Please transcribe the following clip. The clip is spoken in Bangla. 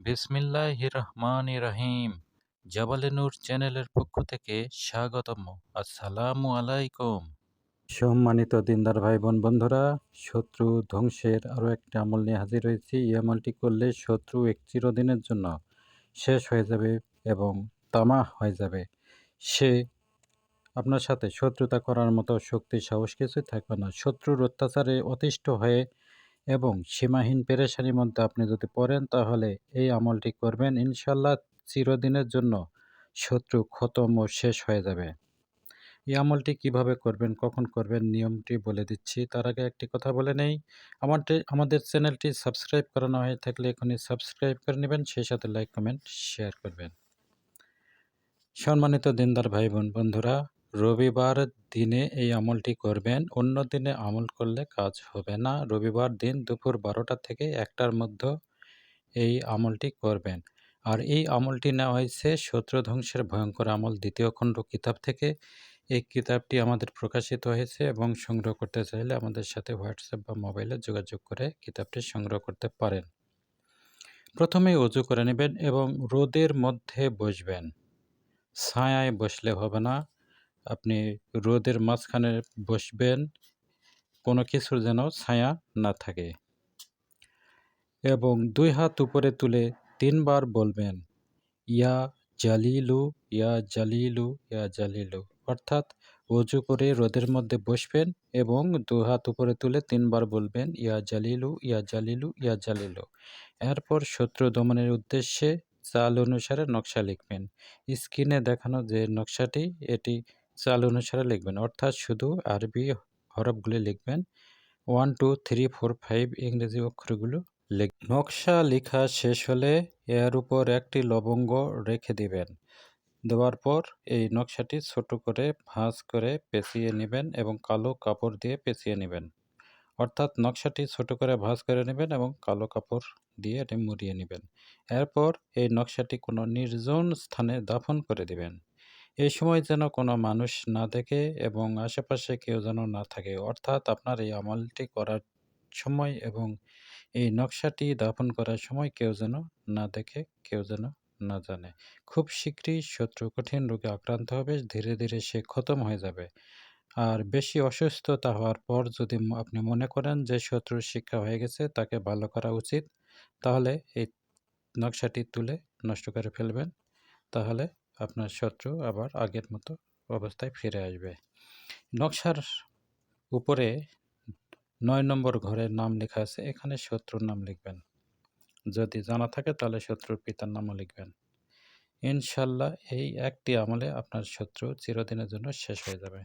বিসমিল্লাহ রহমান রহিম জাবালে নূর চ্যানেলের পক্ষ থেকে স্বাগতম। আসসালামু আলাইকুম। সম্মানিত দিনদার ভাই বোন বন্ধুরা, শত্রু ধ্বংসের আরও একটি আমল নিয়ে হাজির হয়েছি। এই আমলটি করলে শত্রু এক চিরদিনের জন্য শেষ হয়ে যাবে এবং তামা হয়ে যাবে। সে আপনার সাথে শত্রুতা করার মতো শক্তি, সাহস কিছুই থাকবে না। শত্রুর অত্যাচারে অতিষ্ঠ হয়ে এবং সীমাহীন পেরেশানির মধ্যে আপনি যদি পড়েন, তাহলে এই আমলটি করবেন। ইনশাল্লাহ চিরদিনের জন্য শত্রু খতম ও শেষ হয়ে যাবে। এই আমলটি কীভাবে করবেন, কখন করবেন, নিয়মটি বলে দিচ্ছি। তার আগে একটি কথা বলে নেই। আমাদের আমাদের চ্যানেলটি সাবস্ক্রাইব করানো হয়ে থাকলে এখনই সাবস্ক্রাইব করে নেবেন, সেই সাথে লাইক, কমেন্ট, শেয়ার করবেন। সম্মানিত দিনদার ভাই বোন বন্ধুরা রবিবার দিনে এই আমলটি করবেন, অন্য দিনে আমল করলে কাজ হবে না। রবিবার দিন দুপুর বারোটা থেকে একটার মধ্যে এই আমলটি করবেন। আর এই আমলটি নেওয়া হয়েছে শত্রু ধ্বংসের ভয়ঙ্কর আমল দ্বিতীয় খণ্ড কিতাব থেকে। এই কিতাবটি আমাদের প্রকাশিত হয়েছে এবং সংগ্রহ করতে চাইলে আমাদের সাথে হোয়াটসঅ্যাপ বা মোবাইলে যোগাযোগ করে কিতাবটি সংগ্রহ করতে পারেন। প্রথমে উজু করে নেবেন এবং রোদের মধ্যে বসবেন। ছায়ায় বসলে হবে না। আপনি রোদের মাঝখানে বসবেন, কোনো কিছুর যেন ছায়া না থাকে। এবং দুই হাত উপরে তুলে তিনবার বলবেন, ইয়া জালিলু ইয়া জালিলু ইয়া জালিলু। অর্থাৎ অজু করে রোদের মধ্যে বসবেন এবং দু হাত উপরে তুলে তিনবার বলবেন, ইয়া জালিলু ইয়া জালিলু ইয়া জালিলু। এরপর শত্রু দমনের উদ্দেশ্যে চাল অনুসারে নকশা লিখবেন। স্ক্রিনে দেখানো যে নকশাটি, এটি চাল অনুসারে লিখবেন। অর্থাৎ শুধু আরবি হরফগুলি লিখবেন। One, two, three, four, five ইংরেজি অক্ষরগুলো লিখ নকশা লেখা শেষ হলে এর উপর একটি লবঙ্গ রেখে দিবেন। দেওয়ার পর এই নকশাটি ছোট করে ভাঁজ করে পেঁচিয়ে নেবেন এবং কালো কাপড় দিয়ে পেঁচিয়ে নেবেন। অর্থাৎ নকশাটি ছোট করে ভাঁজ করে নেবেন এবং কালো কাপড় দিয়ে এটি মুড়িয়ে নেবেন। এরপর এই নকশাটি কোনো নির্জন স্থানে দাফন করে দিবেন। এই সময় যেন কোনো মানুষ না দেখে এবং আশেপাশে কেউ যেন না থাকে। অর্থাৎ আপনার এই আমলটি করার সময় এবং এই নকশাটি দাপন করার সময় কেউ যেন না দেখে, কেউ যেন না জানে। খুব শীঘ্রই শত্রু কঠিন রোগে আক্রান্ত হবে, ধীরে ধীরে সে খতম হয়ে যাবে। আর বেশি অসুস্থতা হওয়ার পর যদি আপনি মনে করেন যে শত্রুর শিক্ষা হয়ে গেছে, তাকে ভালো করা উচিত, তাহলে এই নকশাটি তুলে নষ্ট করে ফেলবেন। তাহলে আপনার শত্রু আবার আগের মতো অবস্থায় ফিরে আসবে। নকশার উপরে নয় নম্বর ঘরের নাম লেখা আছে, এখানে শত্রুর নাম লিখবেন। যদি জানা থাকে তাহলে শত্রুর পিতার নামও লিখবেন। ইনশাল্লাহ এই একটি আমলে আপনার শত্রু চিরদিনের জন্য শেষ হয়ে যাবে।